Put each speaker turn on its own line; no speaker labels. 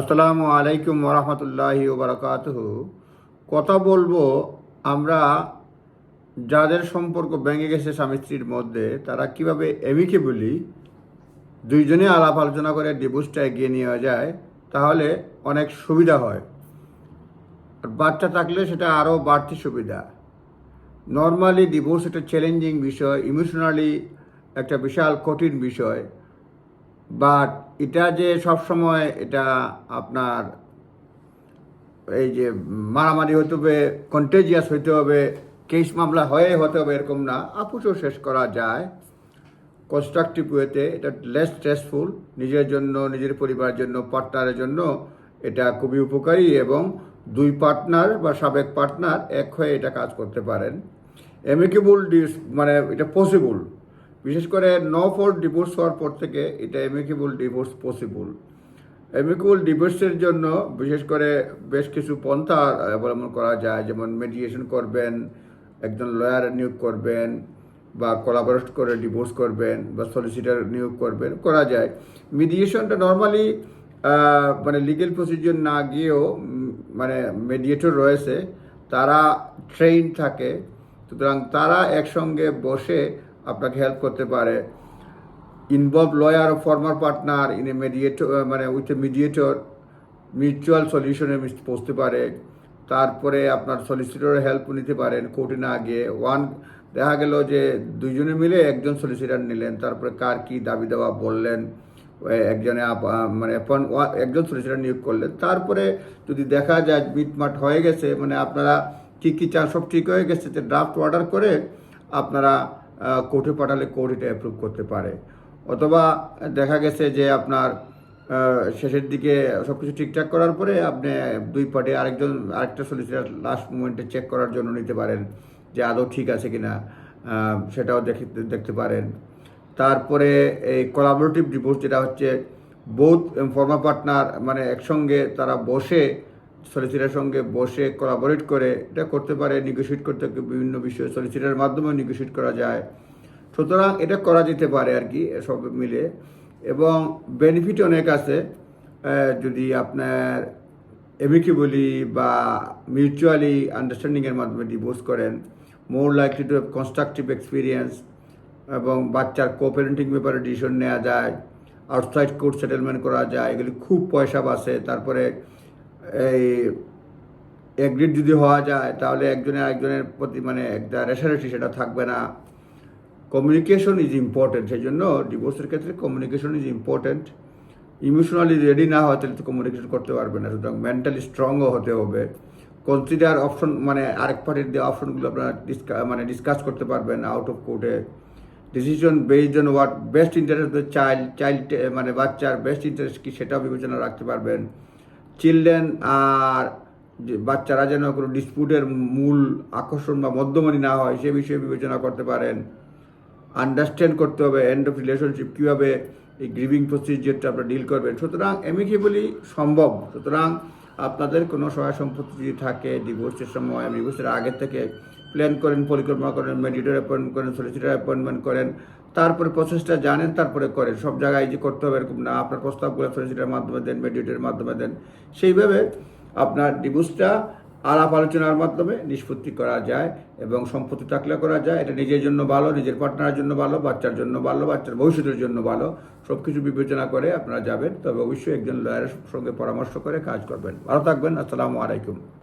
আসসালামু আলাইকুম ওরহমতুল্লাহি ওবরাকাত কথা বলব আমরা যাদের সম্পর্ক ভেঙে গেছে স্বামী স্ত্রীর মধ্যে, তারা কীভাবে এমিকেবলি দুইজনে আলাপ আলোচনা করে ডিভোর্সটা এগিয়ে নেওয়া যায়, তাহলে অনেক সুবিধা হয়। আর বাচ্চা থাকলে সেটা আরও বাড়তি সুবিধা। নর্মালি ডিভোর্স একটা চ্যালেঞ্জিং বিষয় ইমোশনালি একটা বিশাল কঠিন বিষয়। বাট এটা যে সব সময় এটা আপনার এই যে মারামারি হতে হবে কন্টেজিয়াস হইতে হবে কেস মামলা হয়ে হতে হবে এরকম না আপুসও শেষ করা যায়। কনস্ট্রাকটিভ ওয়েতে এটা লেস স্ট্রেসফুল নিজের জন্য, নিজের পরিবারের জন্য পার্টনারের জন্য এটা খুবই উপকারী এবং দুই পার্টনার বা সাবেক পার্টনার এক হয়ে এটা কাজ করতে পারেন। এমিকেবল ডিস মানে এটা পসিবল বিশেষ করে ন ফোর ডিভোর্স হওয়ার পর থেকে এটা এমিকেবল ডিভোর্স পসিবল এমিকেবল ডিভোর্সের জন্য বিশেষ করে বেশ কিছু পন্থা অবলম্বন করা যায়, যেমন মেডিয়েশন করবেন, একজন লয়ার নিয়োগ করবেন, বা কোলাবোরেট করে ডিভোর্স করবেন, বা সলিসিটার নিয়োগ করবেন, করা যায়। মিডিয়েশনটা নর্মালি মানে লিগেল প্রসিজিওর না গিয়েও মানে মেডিয়েটর রয়েছে, তারা ট্রেন থাকে। সুতরাং তারা একসঙ্গে বসে আপনাকে হেল্প করতে পারে। Involve lawyer former partner in a mediator মানে উইথ এ মিডিয়েটর মিউচুয়াল সলিউশনে পৌঁছতে পারে। তারপরে আপনার সলিসিটরের হেল্প নিতে পারেন কোর্টে না গিয়ে। ওয়ান দেখা গেল যে দুইজনে মিলে একজন সলিসিটার নিলেন, তারপরে কার কি দাবি দেওয়া বললেন একজনে মানে একজন সলিসিটার নিয়োগ করলেন। তারপরে যদি দেখা যায় মিটমাট হয়ে গেছে মানে আপনারা কী কী চান সব ঠিক হয়ে গেছে যে ড্রাফট অর্ডার করে আপনারা কোর্টে পাঠালে কোর্ট এটা অ্যাপ্রুভ করতে পারে। অথবা দেখা গেছে যে আপনার শেষের দিকে সব কিছু ঠিকঠাক করার পরে আপনি দুই পার্টি আরেকজন, আরেকটা সলিসিটার লাস্ট মোমেন্টে চেক করার জন্য নিতে পারেন যে আদৌ ঠিক আছে কিনা সেটাও দেখে, দেখতে পারেন। তারপরে এই কোলাবোরেটিভ ডিভোর্স যেটা হচ্ছে বোথ ফর্মা পার্টনার মানে একসঙ্গে তারা বসে সলিসিটার সঙ্গে বসে কোলাবোরেট করে এটা করতে পারে নেগোশিয়েট করতে বিভিন্ন বিষয়ে সলিসিটার মাধ্যমে নেগোশিয়েট করা যায়। সুতরাং এটা করা যেতে পারে আর কি, সব মিলে। এবং বেনিফিট অনেক আছে। যদি আপনার এমিকেবলি বা মিউচুয়ালি আন্ডারস্ট্যান্ডিংয়ের মাধ্যমে ডিভোর্স করেন more likely to have constructive experience এবং বাচ্চার কোপারেন্টিং ব্যাপারে ডিসিশন নেওয়া যায় আউটসাইড কোর্ট সেটেলমেন্ট করা যায়, এগুলি খুব পয়সা বাঁচে, তারপরে এই এগ্রিড যদি হওয়া যায়, তাহলে একজনের আরেকজনের প্রতি মানে একটা রেশারেশি সেটা থাকবে না। কমিউনিকেশন ইজ ইম্পর্টেন্ট সেই জন্য ডিভোর্সের ক্ষেত্রে communication is important emotionally ready না হয় তাহলে তো কমিউনিকেশন করতে পারবে না, সুতরাং মেন্টালি স্ট্রংও হতে হবে। কনসিডার অপশন মানে আরেক পার্টির দেওয়া অপশনগুলো আপনারা ডিসকা মানে ডিসকাস করতে পারবেন আউট অফ কোর্টে decision based on what best interest child child মানে বাচ্চার বেস্ট ইন্টারেস্ট কি সেটাও বিবেচনা রাখতে পারবেন। চিলড্রেন আর বাচ্চারা যেন কোনো ডিসপিউটের মূল আকর্ষণ বা মধ্যমণি না হয়, সে বিষয়ে বিবেচনা করতে পারেন। আন্ডারস্ট্যান্ড করতে হবে এন্ড অফ রিলেশনশিপ কীভাবে এই গ্রিভিং প্রসিজিয়ারটা আপনারা ডিল করবেন। সুতরাং এমিকেবলি সম্ভব। সুতরাং আপনাদের কোনো সহায় সম্পত্তি যদি থাকে ডিভোর্সের সময় ডিভোর্সের আগে থেকে প্ল্যান করেন, পরিকল্পনা করেন মেডিটের অ্যাপয়েন্টমেন্ট করেন সলিসিটার অ্যাপয়েন্টমেন্ট করেন, তারপরে প্রসেসটা জানেন, তারপরে করেন। সব জায়গায় যে করতে হবে এরকম না, আপনার প্রস্তাবগুলো সলিসিটার মাধ্যমে দেন মেডিটের মাধ্যমে দেন। সেইভাবে আপনার ডিভোর্সটা আলাপ আলোচনার মাধ্যমে নিষ্পত্তি করা যায় এবং সম্পত্তি থাকলে করা যায়। এটা নিজের জন্য ভালো, নিজের পার্টনারের জন্য ভালো, বাচ্চার জন্য ভালো, বাচ্চার ভবিষ্যতের জন্য ভালো সব কিছু বিবেচনা করে আপনারা যাবেন। তবে অবশ্যই একজন লয়ারের সঙ্গে পরামর্শ করে কাজ করবেন। ভালো থাকবেন, আসসালামু আলাইকুম।